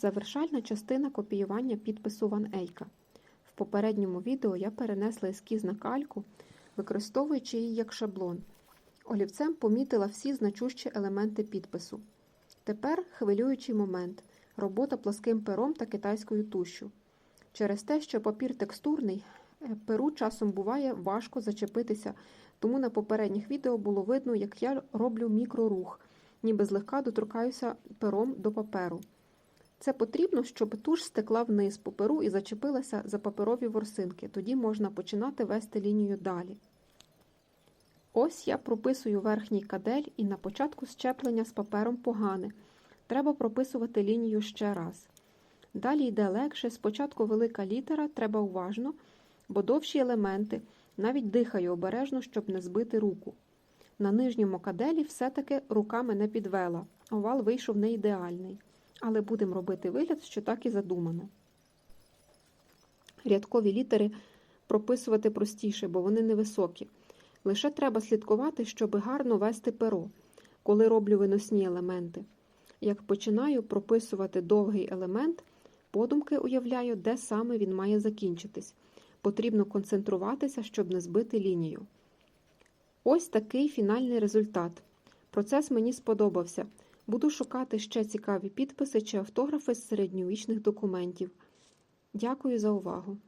Завершальна частина копіювання підпису Ван Ейка. В попередньому відео я перенесла ескіз на кальку, використовуючи її як шаблон. Олівцем помітила всі значущі елементи підпису. Тепер хвилюючий момент робота плоским пером та китайською тушшю. Через те, що папір текстурний, е, перу часом буває важко зачепитися, тому на попередніх відео було видно, як я роблю мікрорух, ніби злегка доторкаюся пером до паперу. Це потрібно, щоб туш стекла вниз по перу і зачепилася за паперові ворсинки. Тоді можна починати вести лінію далі. Ось я прописую верхній кадель і на початку щеплення з папером погане. Треба прописувати лінію ще раз. Далі йде легше, спочатку велика літера, треба уважно, бо довші елементи, навіть дихаю обережно, щоб не збити руку. На нижньому каделі все-таки рука мене підвела. Овал вийшов не ідеальний, але будемо робити вигляд, що так і задумано. Рядкові літери прописувати простіше, бо вони невисокі. Лише треба слідкувати, щоб гарно вести перо, коли роблю виносні елементи. Як починаю прописувати довгий елемент, подумки уявляю, де саме він має закінчитись. Потрібно концентруватися, щоб не збити лінію. Ось такий фінальний результат. Процес мені сподобався. Буду шукати ще цікаві підписи чи автографи з середньовічних документів. Дякую за увагу!